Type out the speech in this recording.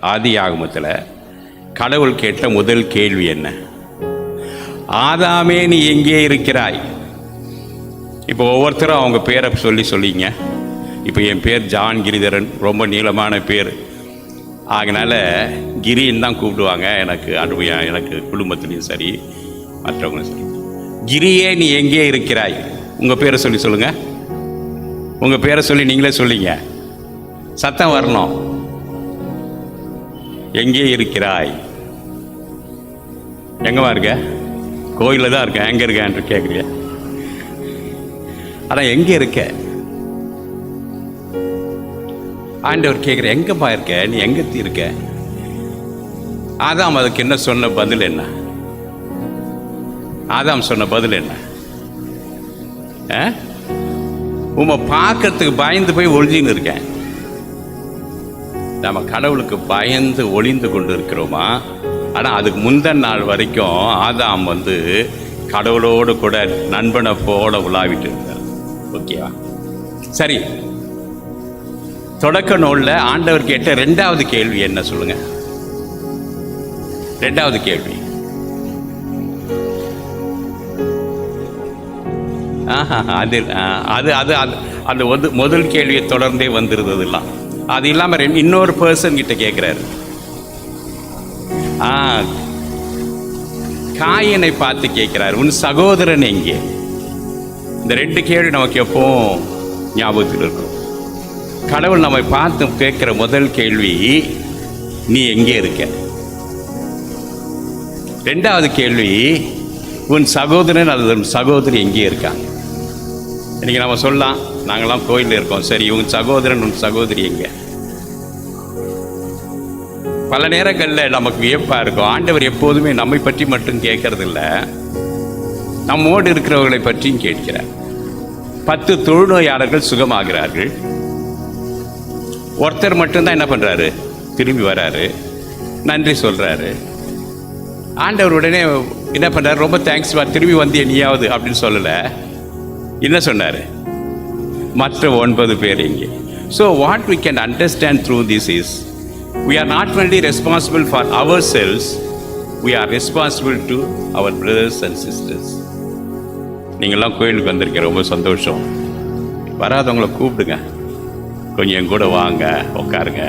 ஆதி ஆகமத்தில் கடவுள் கேட்ட முதல் கேள்வி என்ன? ஆதாமே நீ எங்கே இருக்கிறாய்? இப்போ ஒவ்வொருத்தரும் அவங்க பேரை சொல்லி சொல்லிங்க. இப்போ என் பேர் ஜான் கிரிதரன் ரொம்ப நீளமான பேர். அதனால் கிரின்னு தான் கூப்பிடுவாங்க. எனக்கு அனுபவம் எனக்கு குடும்பத்துலேயும் சரி மற்றவங்களும் சரி. கிரியே நீ எங்கே இருக்கிறாய்? உங்கள் பேரை சொல்லி சொல்லுங்கள் உங்கள் பேரை சொல்லி நீங்களே சொல்லிங்க. சத்தம் வரணும். எங்கே இருக்கிறாய்? எங்கம்மா இருக்க? கோயிலில் தான் இருக்கேன். எங்கே இருக்கேன் கேட்குறிய ஆனால் எங்கே இருக்க? ஆண்டவர் கேட்குற எங்கப்பா இருக்க? நீ எங்கே இருக்க? ஆதாம் அதுக்கு என்ன சொன்ன பதில் என்ன? ஆதாம் சொன்ன பதில் என்ன? ஆ? பார்க்கறதுக்கு பயந்து போய் ஒழிஞ்சின்னு இருக்கேன். நம்ம கடவுளுக்கு பயந்து ஒளிந்து கொண்டு இருக்கிறோமா ஆனால் அதுக்கு முந்தின நாள் வரைக்கும் ஆதாம் வந்து கடவுளோடு கூட நண்பனை போல உலாவிட்டு இருந்தார். ஓகேவா? சரி. தொடக்க நூலில் ஆண்டவர் கேட்ட ரெண்டாவது கேள்வி என்ன சொல்லுங்க? ரெண்டாவது கேள்வி. ஆஹா அது ஆ, அது அது அது அந்த முதல் கேள்வியை தொடர்ந்தே வந்துருந்ததுலாம் அது இல்லாமல் இன்னொரு பர்சன் கிட்ட கேட்குறாரு ஆ காயனை பார்த்து கேட்கிறார் உன் சகோதரன் எங்கே? இந்த ரெண்டு கேள்வி நமக்கு எப்போ ஞாபகத்தில் இருக்கும். கடவுள் நம்மை பார்த்து கேட்கிற முதல் கேள்வி நீ எங்கே இருக்க? ரெண்டாவது கேள்வி உன் சகோதரன் அல்லது உன் சகோதரி எங்கே இருக்காங்க? இன்னைக்கு நம்ம சொல்லலாம் நாங்களாம் கோயிலில் இருக்கோம். சரி இவங்க சகோதரன் உன் சகோதரி எங்கே? பல நேரங்களில் நமக்கு வியப்பாக இருக்கும். ஆண்டவர் எப்போதுமே நம்மை பற்றி மட்டும் கேட்கறதில்ல. நம்மோடு இருக்கிறவர்களை பற்றியும் கேட்கிறார். பத்து தொழுநோயாளர்கள் சுகமாகிறார்கள். ஒருத்தர் மட்டும்தான் என்ன பண்ணுறாரு திரும்பி வராரு. நன்றி சொல்கிறாரு ஆண்டவர் உடனே என்ன பண்ணுறாரு ரொம்ப தேங்க்ஸ் வா திரும்பி வந்திய நீயாவது அப்படின்னு சொல்லலை. என்ன சொன்னார்? மற்ற ஒன்பது பேர் இங்கே. So what we can understand through this is we are not only responsible for our selves we are responsible to our brothers and sisters நீங்கள்லாம் கோயிலுக்கு வந்திருக்க ரொம்ப சந்தோஷம். வராதவங்களை கூப்பிடுங்க. கொஞ்சம் என் கூட வாங்க உட்காருங்க